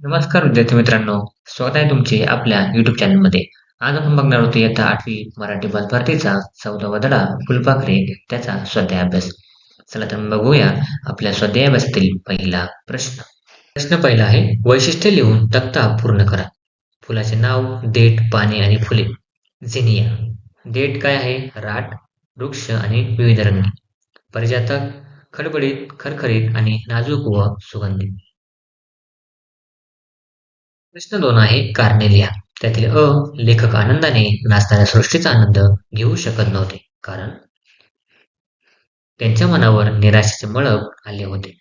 नमस्कार विद्यार्थी मित्रांनो स्वागत आहे तुमचे आपल्या युट्यूब चॅनलमध्ये आज आपण बघणार होतो इयत्ता आठवी मराठी बालभारतीचा चौदावा धडा फुलपाखरे त्याचा स्वाध्याय अभ्यास. चला तर बघूया आपल्या स्वाध्याय अभ्यासातील पहिला प्रश्न. प्रश्न पहिला आहे वैशिष्ट्य लिहून तक्ता पूर्ण करा. फुलाचे नाव देठ पाने आणि फुले. झिनिया. देठ काय आहे? राट वृक्ष आणि विविध रंगी. परिजातक खडबडीत खरखरीत आणि नाजूक व सुगंधित. प्रश्न दोन आहे कारणे लिहा त्यातील अ लेखक आनंदाने नाचणाऱ्या सृष्टीचा आनंद घेऊ शकत नव्हते. कारण त्यांच्या मनावर निराशेचे मळब आले होते.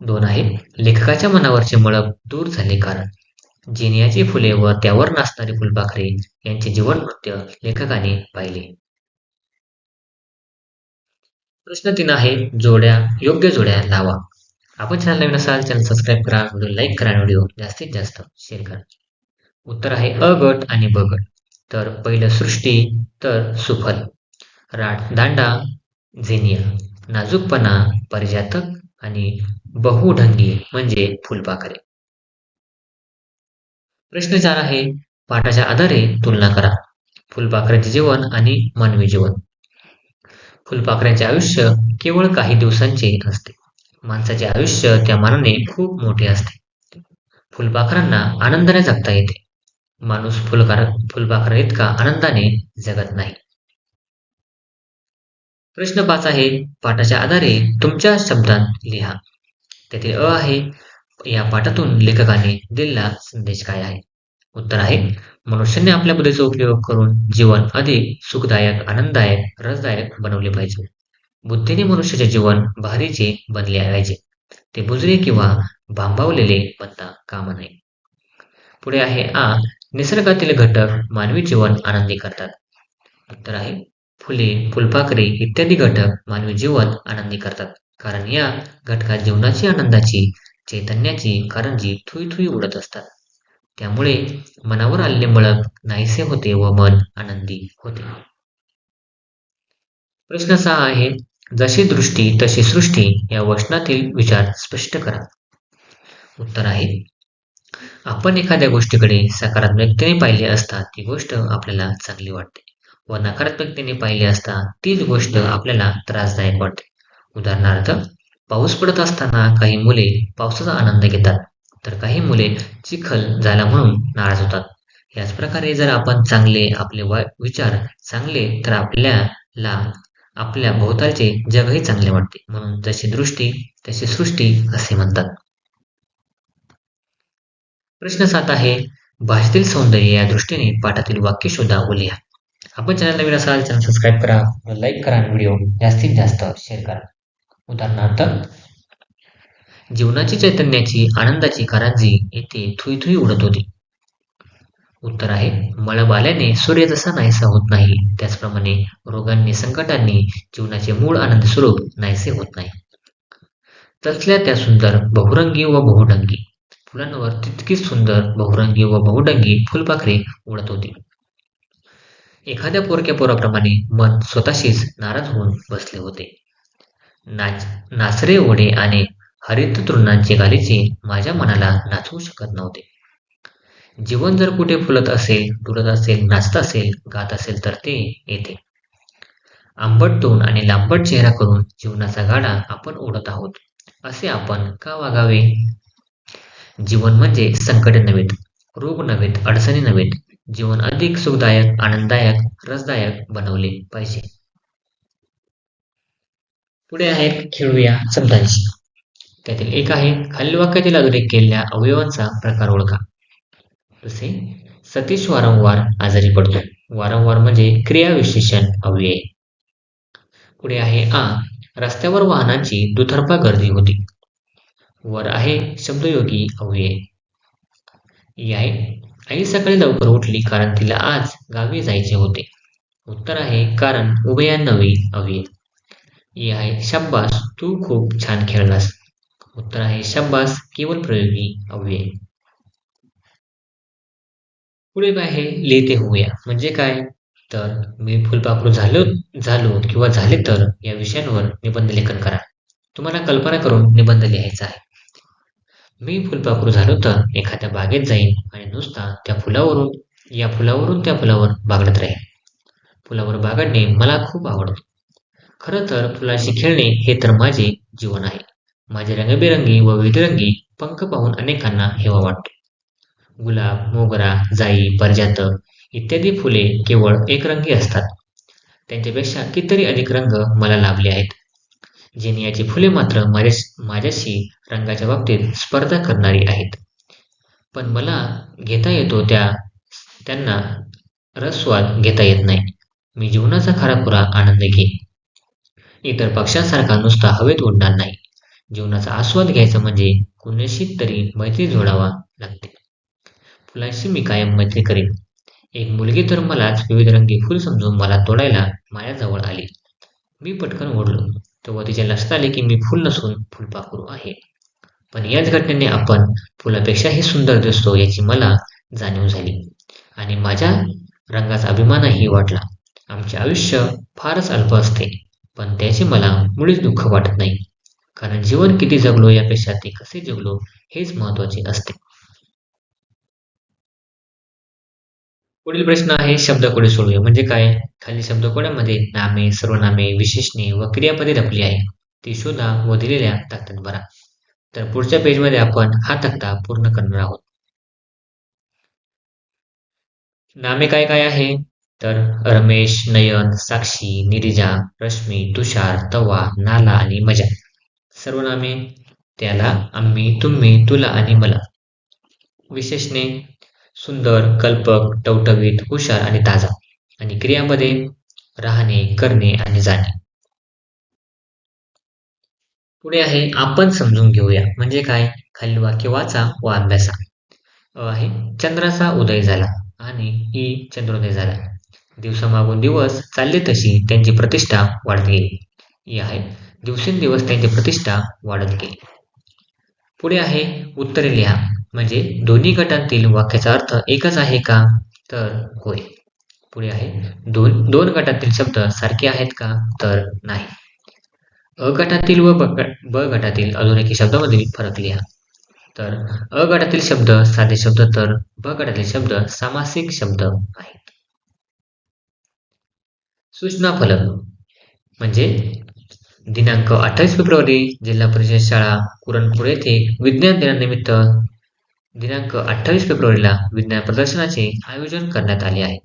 दोन आहे लेखकाच्या मनावरचे मळब दूर झाले कारण जिनियाची फुले व त्यावर नाचणारी फुलपाखरे यांचे जीवन नृत्य लेखकाने पाहिले. प्रश्न तीन आहे जोड्या योग्य जोड्या लावा. आपण चॅनल नवीन असाल चॅनल सबस्क्राईब करा व्हिडिओ लाईक करा आणि व्हिडिओ जास्तीत जास्त शेअर करा. उत्तर आहे अ गट आणि ब गट. तर पहिलं सृष्टी तर सुफल. राट दांडा झेनिया. नाजूकपणा परिजातक आणि बहुढंगी म्हणजे फुलपाखरे. प्रश्न चार आहे पाठाच्या आधारे तुलना करा. फुलपाखरांचे जीवन आणि मानवी जीवन. फुलपाखरांचे आयुष्य केवळ काही दिवसांचे असते. माणसाचे आयुष्य त्या मानाने खूप मोठे असते. फुलपाखरांना आनंदाने जगता येते. माणूस फुलकार फुलपाखरा इतका आनंदाने जगत नाही. प्रश्न पाच आहे पाठाच्या आधारे तुमच्या शब्दात लिहा. त्यातील अ आहे या पाठातून लेखकाने दिलेला संदेश काय आहे? उत्तर आहे मनुष्याने आपल्या बुद्धीचा उपयोग करून जीवन अधिक सुखदायक आनंददायक रसदायक बनवले पाहिजे. बुद्धीने मनुष्याचे जीवन भारीचे बनले पाहिजे. ते बुजरे किंवा भांबावलेले बनता कामा नये पुढे आहे आ निसर्गातील घटक मानवी जीवन आनंदी करतात. उत्तर आहे फुले फुलपाखरे इत्यादी घटक मानवी जीवन आनंदी करतात. कारण या घटकात जीवनाची आनंदाची चैतन्याची कारंजी थुई थुई उडत असतात. त्यामुळे मनावर आलेले मळक नाहीसे होते व मन आनंदी होते. प्रश्न सहा आहे जशी दृष्टी तशी सृष्टी या वचनातील विचार स्पष्ट करा. उत्तर आहे आपण एखाद्या गोष्टीकडे सकारात्मकतेने पाहिले असता ती गोष्ट आपल्याला चांगली वाटते व नकारात्मकतेने पाहिली असता तीच गोष्ट आपल्याला त्रासदायक वाटते. उदाहरणार्थ पाऊस पडत असताना काही मुले पावसाचा आनंद घेतात तर काही मुले चिखल झाला म्हणून नाराज होतात. याच प्रकारे जर आपण चांगले आपले विचार चांगले तर आपल्याला आपल्या भोवतालचे जगही चांगले वाटते. म्हणून जशी दृष्टी तशी सृष्टी असे म्हणतात. प्रश्न सात आहे भाषेतील सौंदर्य या दृष्टीने पाठातील वाक्य शोधा व आपण चॅनल नवीन असाल चॅनल सबस्क्राईब करा लाईक करा आणि व्हिडिओ जास्तीत जास्त शेअर करा. उदाहरणार्थ जीवनाची चैतन्याची आनंदाची कारांजी येथे थुई थुई उडत होती. उत्तर आहे मळब आल्याने सूर्य जसा नाहीसा होत नाही. त्याचप्रमाणे रोगांनी संकटांनी जीवनाचे मूळ आनंद स्वरूप नाहीसे होत नाही. तसल्या त्या सुंदर बहुरंगी व बहुडंगी फुलांवर तितकीच सुंदर बहुरंगी व बहुडंगी फुलपाखरे उडत होती. एखाद्या पोरक्या पोराप्रमाणे मन स्वतःशीच नाराज होऊन बसले होते. नाच नाचरे ओढे आणि हरित तृणांचे गालीचे माझ्या मनाला नाचवू शकत नव्हते. जीवन जर कुठे फुलत असेल डुलत असेल नाचत असेल गात असेल तर ते येते. आंबट तोंड आणि लांबट चेहरा करून जीवनाचा गाडा आपण ओढत आहोत. असे आपण का वागावे? जीवन म्हणजे संकटे नव्हेत रोग नव्हेत अडचणी नव्हेत. जीवन अधिक सुखदायक आनंददायक रसदायक बनवले पाहिजे. पुढे आहेत खेळूया शब्दांशी त्यातील एक आहे खालील वाक्यातील अधोरेख केलेल्या अवयवांचा प्रकार ओळखा. तसे सतीश वारंवार आजारी पडतो. वारंवार म्हणजे क्रियाविशेषण अव्यय पुढे आहे आ रस्त्यावर वाहनांची दुतर्फा गर्दी होती. वर आहे शब्दयोगी अव्यय आहे आई सकाळी लवकर उठली कारण तिला आज गावी जायचे होते. उत्तर आहे कारण उभयान्नवी अव्यय ये आहे शब्बास तू खूप छान खेळलास. उत्तर आहे शब्बास केवळ प्रयोगी अव्यय पुढे काय आहे? लिहिते होऊया. म्हणजे काय? तर मी फुलपाखरू झालो झालो किंवा झाले तर या विषयांवर निबंध लेखन करा. तुम्हाला कल्पना करून निबंध लिहायचा आहे. मी फुलपाखरू झालो तर एखाद्या बागेत जाईन आणि नुसता त्या फुलावरून या फुलावरून त्या फुलावर बागडत राहीन. फुलावर बागडणे मला खूप आवडतं. खरं तर फुलाशी खेळणे हे तर माझे जीवन आहे. माझे रंगबेरंगी व विधरंगी पंख पाहून अनेकांना हेवा वाटतो. गुलाब मोगरा जाई पारिजातक इत्यादी फुले केवळ एकरंगी असतात. त्यांच्यापेक्षा कितीतरी अधिक रंग मला लाभले आहेत. जेनियाची फुले मात्र माझ्या माझ्याशी रंगाच्या बाबतीत स्पर्धा करणारी आहेत. पण मला घेता येतो त्या त्यांना रसस्वाद घेता येत नाही. मी जीवनाचा खराखुरा आनंद घेईन. इतर पक्ष्यांसारखा नुसता हवेत उडणार नाही. जीवनाचा आस्वाद घ्यायचा म्हणजे कुणाशी तरी मैत्री जोडावा लागते. फुलांशी मी कायम मैत्री करेन. एक मुलगी तर मलाच विविध रंगी फुल समजून मला तोडायला माझ्याजवळ आली. मी पटकन ओढलो. तेव्हा तिच्या लक्षात आले की मी फुल नसून फुलपाखरू आहे. पण याच घटनेने आपण फुलापेक्षाही सुंदर दिसतो याची मला जाणीव झाली. आणि माझ्या रंगाचा अभिमानही वाटला. आमचे आयुष्य फारच अल्प असते पण त्याचे मला मुळीच दुःख वाटत नाही. कारण जीवन किती जगलो यापेक्षा ते कसे जगलो हेच महत्त्वाचे असते. पुढील प्रश्न आहे शब्दकोडे सोडवे म्हणजे काय? खाली शब्दकोड्यामध्ये नामे सर्वनामे विशेषणे व क्रियापदे लपली आहे ती शोधा व दिलेल्या तक्त्यात भरा. तर पुढच्या पेजमध्ये आपण हा तक्ता पूर्ण करणार आहोत. नामे काय काय आहे? तर रमेश नयन साक्षी निरिजा रश्मी तुषार तवा नाला आणि मजा. सर्वनामे त्याला आम्ही तुम्ही तुला आणि मला. विशेषणे सुंदर कल्पक टवटवीत हुशार आणि ताजा. आणि क्रियामध्ये राहणे करणे आणि जाणे. पुढे आहे आपण समजून घेऊया. म्हणजे काय? खालील वाक्य वाचा व अभ्यासा. अ आहे चंद्राचा उदय झाला आणि ई चंद्रोदय झाला. दिवसामागून दिवस चालले तशी त्यांची प्रतिष्ठा वाढत गेली. ई आहे दिवसेंदिवस त्यांची प्रतिष्ठा वाढत गेली. पुढे आहे उत्तरे लिहा. म्हणजे दोन्ही गटांतील वाक्याचा अर्थ एकच आहे का? तर होय. पुढे आहे. दोन दोन गटातील शब्द सारखे आहेत का? तर नाही. अ गटातील व ब गटातील अधोरेखी शब्दामधील फरक लिहा. तर अ गटातील शब्द साधे शब्द तर ब गटातील शब्द सामासिक शब्द आहेत. सूचना फलक म्हणजे दिनांक अठ्ठावीस फेब्रुवारी जिल्हा परिषद शाळा कुरणपूर येथे विज्ञान दिनानिमित्त दिनांक अठ्ठावीस फेब्रुवारीला विज्ञान प्रदर्शनाचे आयोजन करण्यात आले आहे.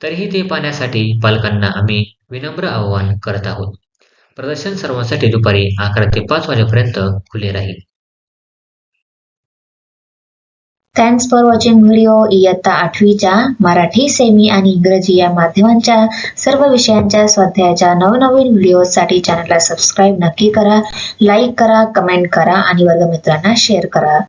तरीही ते पाहण्यासाठी पालकांना आम्ही विनम्र आवाहन करत आहोत. प्रदर्शन सर्वांसाठी दुपारी अकरा ते पाच वाजेपर्यंत खुले राहील. थँक्स फॉर वॉचिंग व्हिडिओ इयत्ता आठवीच्या मराठी सेमी आणि इंग्रजी या माध्यमांच्या सर्व विषयांच्या स्वाध्यायाच्या नवनवीन व्हिडिओसाठी चॅनलला सबस्क्राईब नक्की करा लाईक करा कमेंट करा आणि वर्गमित्रांना शेअर करा.